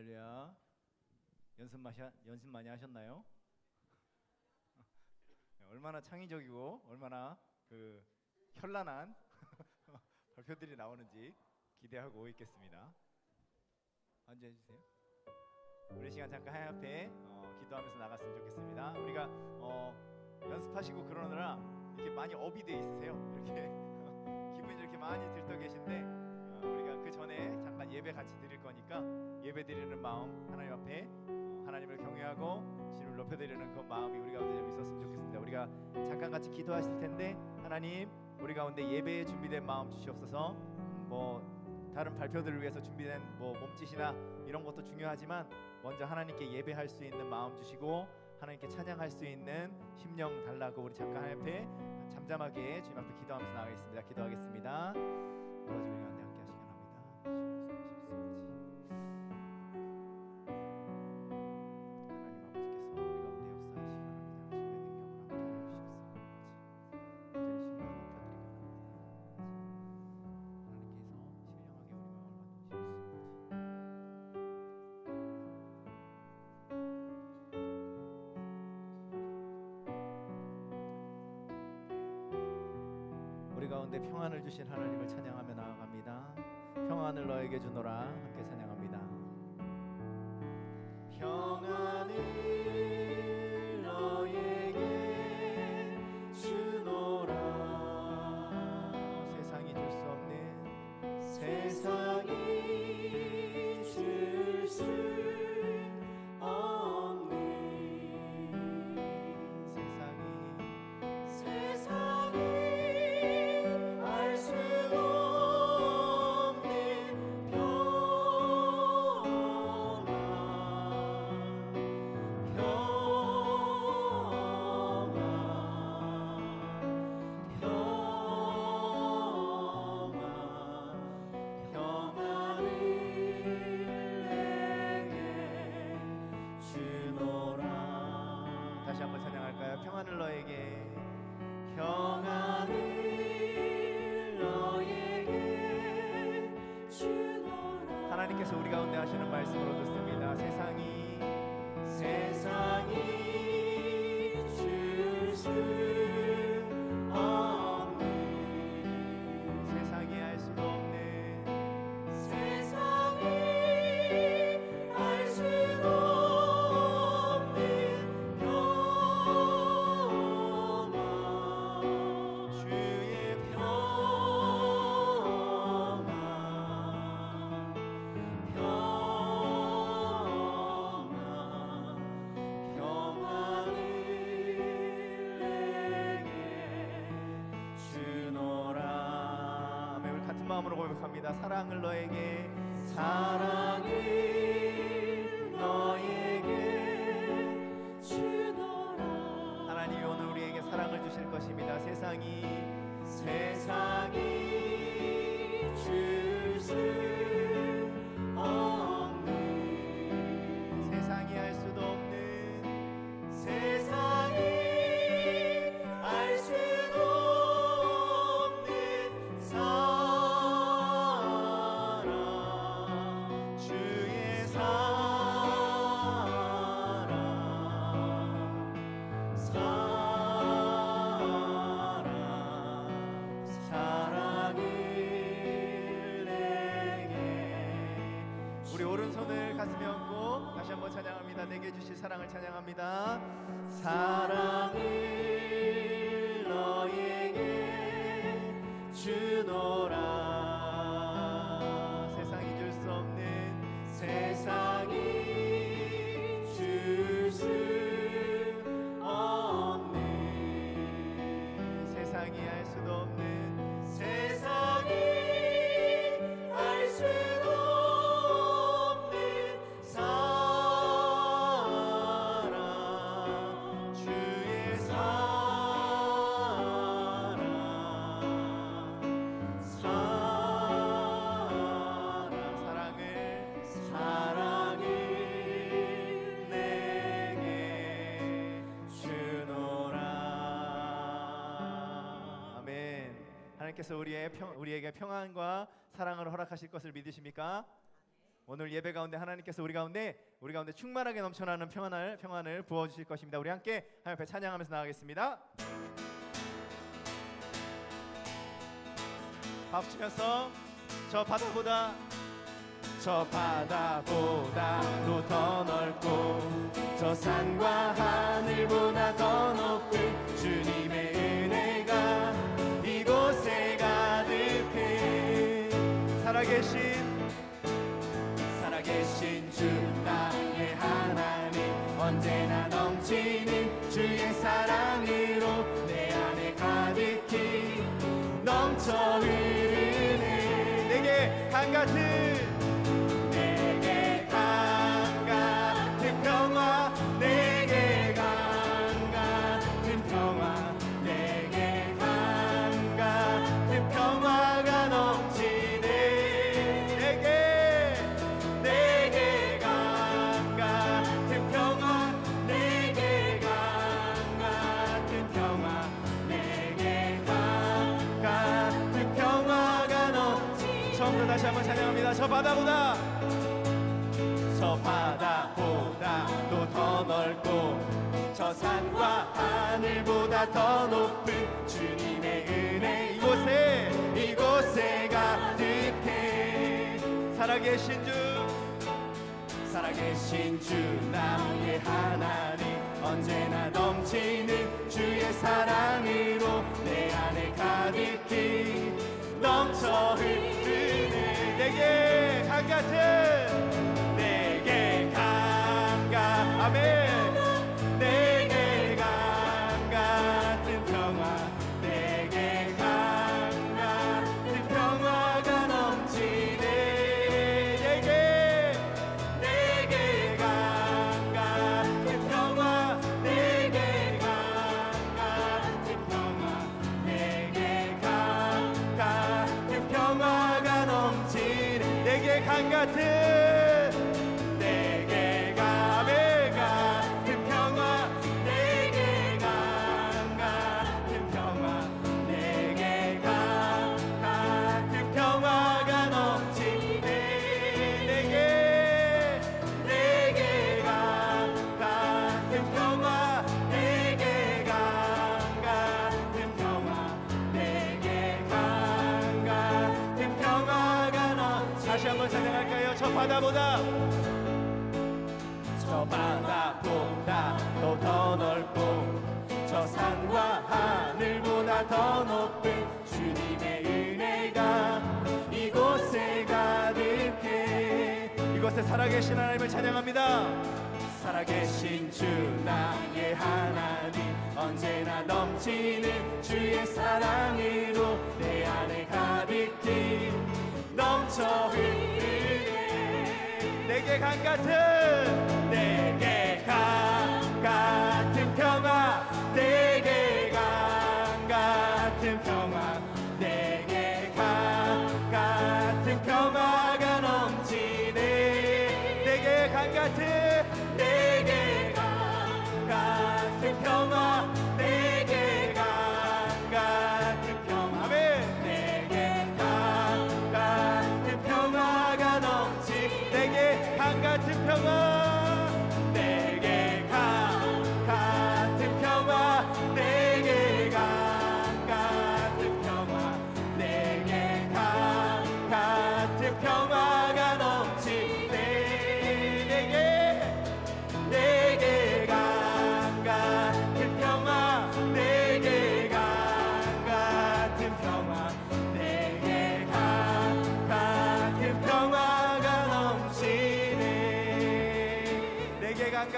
할렐루야. 연습 마셔 연습 많이 하셨나요? 얼마나 창의적이고 얼마나 그 현란한 발표들이 나오는지 기대하고 있겠습니다. 앉아 주세요. 우리 시간 잠깐 하얀 앞에 어, 기도하면서 나갔으면 좋겠습니다. 우리가 어, 연습하시고 그러느라 이렇게 많이 업이 돼 있으세요. 이렇게 기분이 이렇게 많이 들떠 계신데 어, 우리가 그 전에 잠깐 예배 같이 드릴 거니까 예배 드리는 마음 하나님 앞에 어, 하나님을 경외하고 주를 높여드리는 그 마음이 우리 가운데 좀 있었으면 좋겠습니다. 우리가 잠깐 같이 기도하실 텐데 하나님 우리 가운데 예배에 준비된 마음 주시옵소서. 음, 뭐 다른 발표들을 위해서 준비된 뭐 몸짓이나 이런 것도 중요하지만 먼저 하나님께 예배할 수 있는 마음 주시고 하나님께 찬양할 수 있는 심령 달라고 우리 잠깐 앞에 잠잠하게 주님 앞에 기도하면서 나가겠습니다. 기도하겠습니다. 아버지 우리 가 가운데 평안을 주신 하나님을 찬양하며 나아갑니다. 평안을 너에게 주노라 함께 찬양 고백합니다. 사랑을 너에게 사랑을 너에게 주노라 하나님이 오늘 우리에게 사랑을 주실 것입니다. 세상이 세상이 줄수 손을 가슴에 얹고 다시 한번 찬양합니다. 내게 주실 사랑을 찬양합니다. 사랑을 너에게 주노라 하나님께서 우리의 평, 우리에게 평안과 사랑을 허락하실 것을 믿으십니까? 오늘 예배 가운데 하나님께서 우리 가운데 우리 가운데 충만하게 넘쳐나는 평안을 평안을 부어 주실 것입니다. 우리 함께 하나님 앞에 찬양하면서 나가겠습니다. 박수 치면서 저 바다보다 저 바다보다도 더 넓고 저 산과 하늘보다 더 높은 주님의 살아계신 살아계신 주 나의 하나님 언제나 넘치는 주의 사랑으로 내 안에 가득히 넘쳐 흐르네. 내게 강 같은 저 바다보다도 더 넓고 저 산과 하늘보다 더 높은 주님의 은혜 이곳에 이곳에 가득해. 살아계신 주 살아계신 주 나의 하나님 언제나 넘치는 주의 사랑으로 내 안에 가득히 넘쳐 흐르네 내게 강 같은 보다 저 바다보다도 더 넓고 저 산과 하늘보다 더 높은 주님의 은혜가 이곳에 가득해 이곳에 살아계신 하나님을 찬양합니다. 살아계신 주 나의 하나님 언제나 넘치는 주의 사랑으로 내 안에 가득히 넘쳐 흐르네 내게 강 같은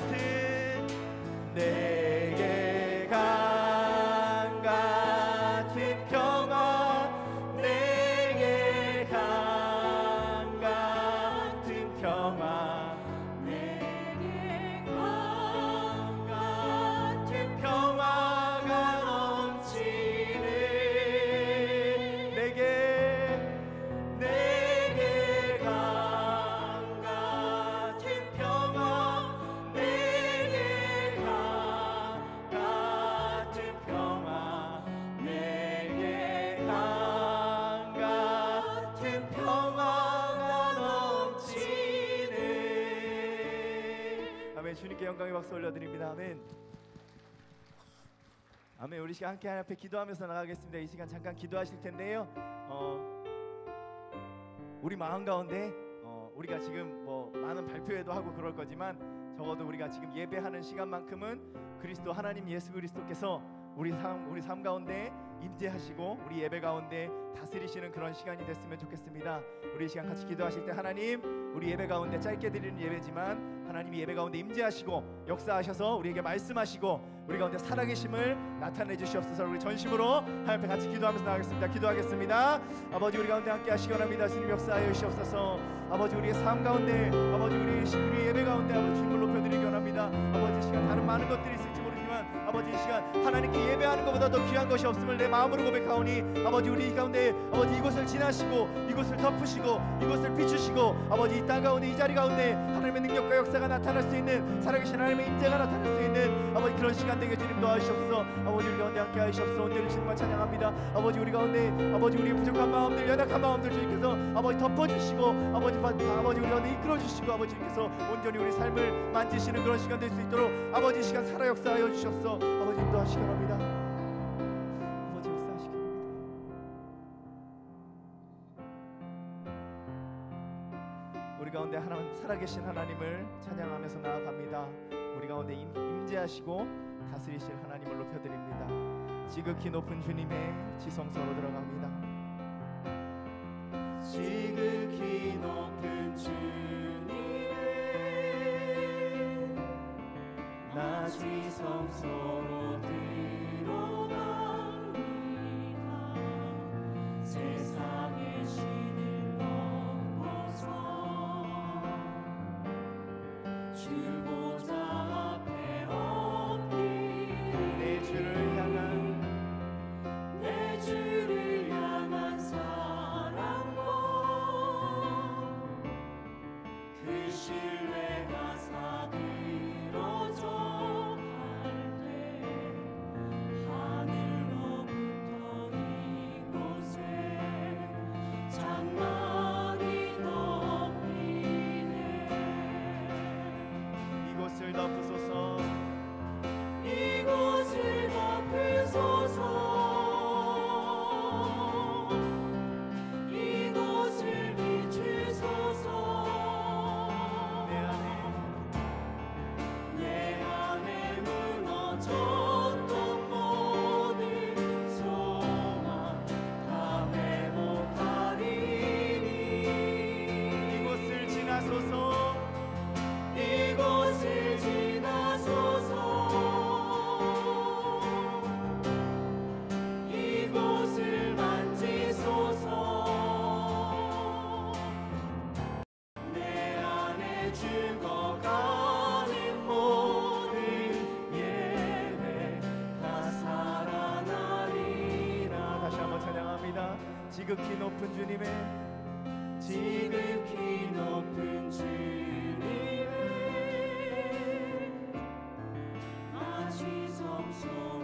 내 영광의 박수 올려드립니다. 아멘. 아멘. 우리 시간 함께 하나님 앞에 기도하면서 나가겠습니다. 이 시간 잠깐 기도하실 텐데요. 어, 우리 마음 가운데 어, 우리가 지금 뭐 많은 발표회도 하고 그럴 거지만 적어도 우리가 지금 예배하는 시간만큼은 그리스도 하나님 예수 그리스도께서 우리 삶 우리 삶 가운데 임재하시고 우리 예배 가운데 다스리시는 그런 시간이 됐으면 좋겠습니다. 우리 이 시간 같이 기도하실 때 하나님 우리 예배 가운데 짧게 드리는 예배지만 하나님이 예배 가운데 임재하시고 역사하셔서 우리에게 말씀하시고 우리 가운데 살아계심을 나타내 주시옵소서. 우리 전심으로 하나님 앞에 같이 기도하면서 나가겠습니다. 기도하겠습니다. 아버지 우리 가운데 함께 하시기 원합니다. 주님 역사하여 주시옵소서. 아버지 우리의 삶 가운데 아버지 우리 우리 예배 가운데 아버지 주님을 높여드리기 원합니다. 아버지 이 시간 다른 많은 것들이 있을지 모르지만 아버지 이 시간 하나님께 예배하는 것보다 더 귀한 것이 없음을 내 마음으로 고백하오니 아버지 우리 가운데 아버지 이곳을 지나시고 이곳을 덮으시고 이곳을 비추시고 아버지 이 땅 가운데 이 자리 가운데 하나님의 능력과 역사가 나타날 수 있는 살아계신 하나님의 임재가 나타날 수 있는 아버지 그런 시간 되게 주님 도와주시옵소서. 아버지 우리 가운데 함께 하시옵소서. 온전히 주님만 찬양합니다. 아버지 우리 가운데 아버지 우리의 부족한 마음들 연약한 마음들 주님께서 아버지 덮어주시고 아버지 바- 아버지 우리 가운데 이끌어주시고 아버지께서 온전히 우리 삶을 만지시는 그런 시간 될 수 있도록 아버지 이 시간 살아 역사하여 주시옵소서 아버지 인도하시기 바랍니다 아버지 역사하시기 바랍니다 우리 가운데 하나님 살아계신 하나님을 찬양하면서 나아갑니다. 우리 가운데 임, 임재하시고 다스리실 하나님을 높여드립니다. 지극히 높은 주님의 지성소로 들어갑니다. 지극히 높은 주 나 지성소로 들 이곳 지극히 높은 주님의 지극히 높은 주님의 아지 성소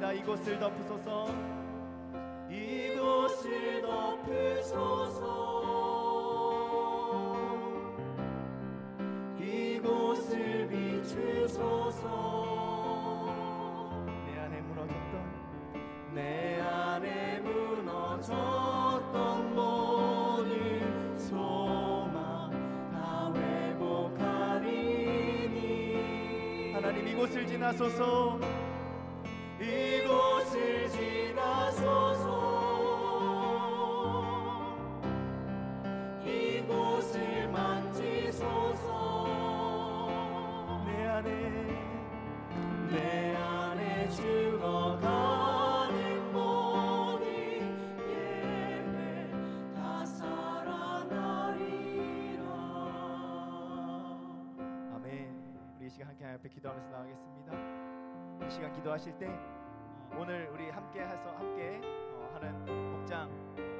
고백합니다. 이곳을 덮으소서. 이곳을 덮으소서. 이곳을 비추소서. 내 안에 무너졌던 내 안에 무너졌던 모든 소망 다 회복하리니. 하나님 이곳을 지나소서 이곳을 지나소서. 이곳을 만지소서. 내 안에 내 안에 시간 함께 기도하면서 나가겠습니다. 이 시간 기도하실 때 어, 오늘 우리 함께 해서 함께 어, 하는 목장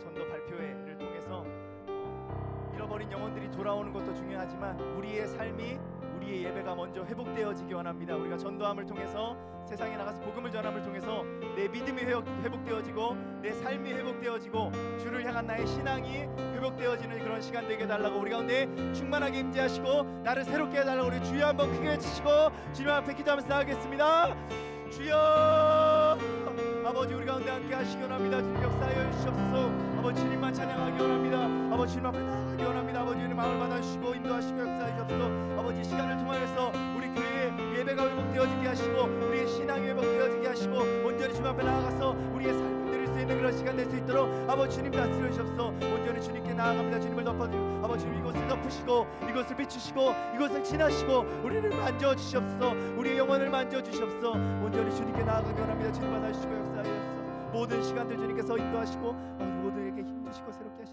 전도 발표회를 통해서 어, 잃어버린 영혼들이 돌아오는 것도 중요하지만 우리의 삶이 우리의 예배가 먼저 회복되어지기 원합니다. 우리가 전도함을 통해서 세상에 나가서 복음을 전함을 통해서 내 믿음이 회복, 회복되어지고 내 삶이 회복되어지고 주를 향한 나의 신앙이 회복되어지는 그런 시간 되게 해달라고 우리 가운데 충만하게 임재하시고 나를 새롭게 해달라고 우리 주여 한번 크게 외치시고 주님 앞에 기도하면서 나가겠습니다. 주여 아버지 우리 가운데 함께 하시기 원합니다. 주님 역사하여 주시옵소서 아버지 주님만 찬양하기 원합니다. 아버지 주님 앞에 나가기 원합니다. 아버지 우리 마음을 받아주시고 인도하시고 역사하여 주옵소서 아버지 이 시간을 통하여서 우리 교회의 예배가 회복되어지게 하시고 우리의 신앙이 회복되어지게 하시고 온전히 주님 앞에 나아가서 우리의 삶을 드릴 수 있는 그런 시간 될 수 있도록 아버지 주님 다스려 주옵소서 온전히 주님께 나아갑니다. 주님을 덮어주고 아버지 주님 이곳을 덮으시고 이곳을 비추시고 이곳을 지나시고 우리를 만져 주시옵소서 우리의 영혼을 만져 주시옵소서 온전히 주님께 나아가기 원합니다. 주님 받아주시고 역사하여 주옵소서 모든 시간들 주님께서 인도하시고 아버지 모두에게 힘주시고 새롭게.